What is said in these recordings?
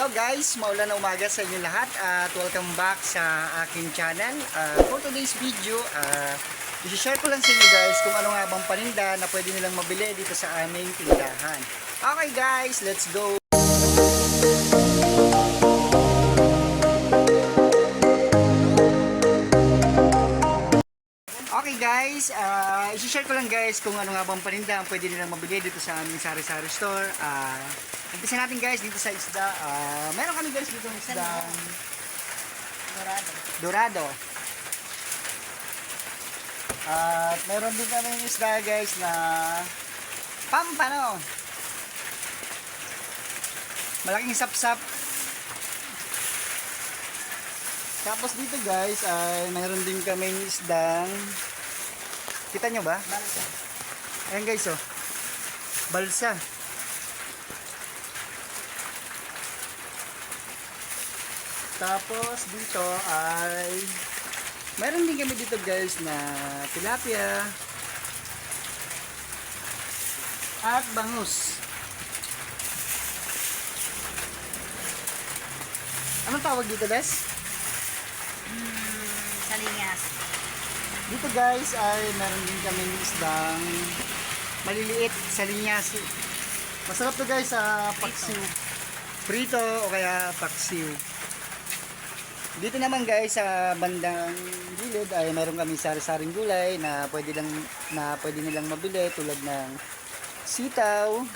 Hello guys, maulan na umaga sa inyo lahat at welcome back sa aking channel. Uh, for today's video, uh, i-share ko lang sa inyo guys kung ano nga bang paninda na pwede nilang mabili dito sa aming tindahan. Okay guys, let's go! Guys, uh, i-share ko lang guys kung ano nga bang paninda ang pwede nilang mabili dito sa aming sari-sari store. Uh, umpisa natin guys dito sa isda. Uh, meron kami guys dito ng isda Dorado. dorado. At meron din kami isda guys na pampano. Malaking sapsap. Tapos dito guys ay mayroon din kaming isdang Kita nyo ba? Ayan guys oh. Balsa. Tapos dito ay mayroon din kami dito guys na tilapia at bangus. Anong tawag dito, Bes? Dito guys ay meron din kami isdang maliliit sa linyas. Masarap to guys sa paksiw. Prito o kaya paksiw. Dito naman guys sa bandang gilid ay meron kami sari-saring gulay na pwede lang na pwede nilang mabili tulad ng sitaw,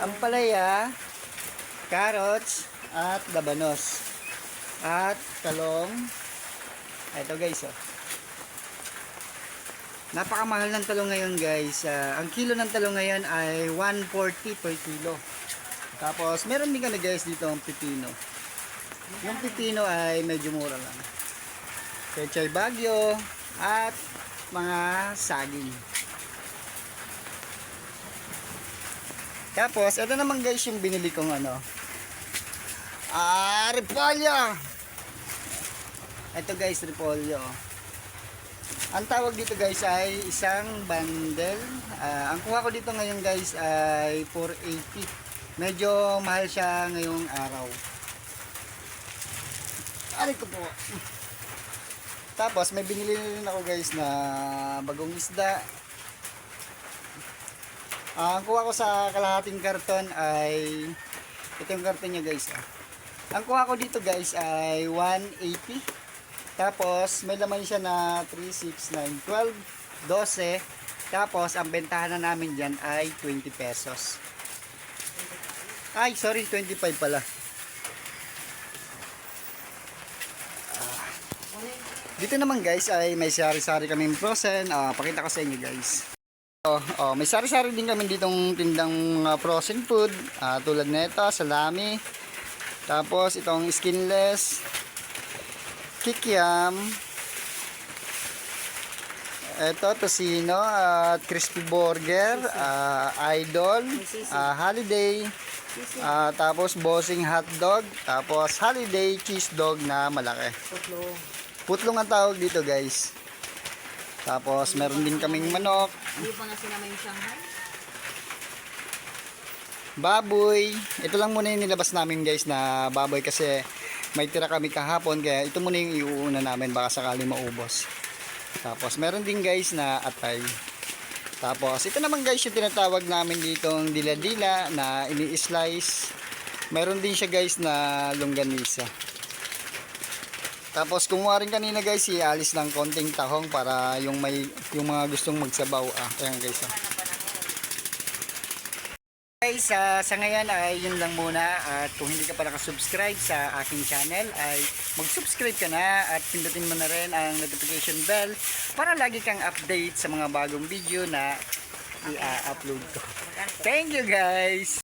ampalaya, carrots at labanos. At talong. Ito guys oh. Napakamahal ng talong ngayon guys. Ah, ang kilo ng talong ngayon ay 140 per kilo. Tapos meron din kami guys dito ang pipino. Yung pipino ay medyo mura lang. Pechay bagyo at mga saging. Tapos ito naman guys yung binili kong ano. Ah, repolyo. Ito guys, repolyo. Ang tawag dito guys ay isang bundle. Ah, ang kuha ko dito ngayon guys ay 480. Medyo mahal siya ngayong araw. Aray ko po. Tapos may binili rin ako guys na bagong isda. Ah, ang kuha ko sa kalahating karton ay ito yung karton niya guys. Ah. Ang kuha ko dito guys ay 180. Tapos, may laman siya na 3, 6, 9, 12, 12. Tapos, ang bentahan na namin dyan ay 20 pesos. Ay, sorry, 25 pala. Ah. Dito naman guys ay may sari-sari kaming frozen. Ah, pakita ko sa inyo guys. Oh, oh, may sari-sari din kami ditong tindang mga frozen food. Ah, tulad nito, salami. Tapos itong skinless, kikiam, ito tocino at crispy burger, ah, idol, ah, holiday, ah, tapos bossing hotdog, tapos holiday cheese dog na malaki. Putlo. Putlong ang tawag dito guys. Tapos meron din kaming manok, Hindi pa nga sinama yung Shanghai. baboy. Ito lang muna yung nilabas namin guys na baboy kasi may tira kami kahapon kaya ito muna yung iuuna namin baka sakali maubos. Tapos meron din guys na atay. Tapos ito naman guys yung tinatawag namin ditong dila-dila na ini-slice. Meron din siya guys na longganisa. Tapos kumuha rin kanina guys ialis ng konting tahong para yung may yung mga gustong magsabaw ah. Ayan guys ah. Guys, ah, sa ngayon ay yun lang muna at kung hindi ka pa nakasubscribe sa aking channel ay mag-subscribe ka na at pindutin mo na rin ang notification bell para lagi kang update sa mga bagong video na i-upload ko. Thank you guys!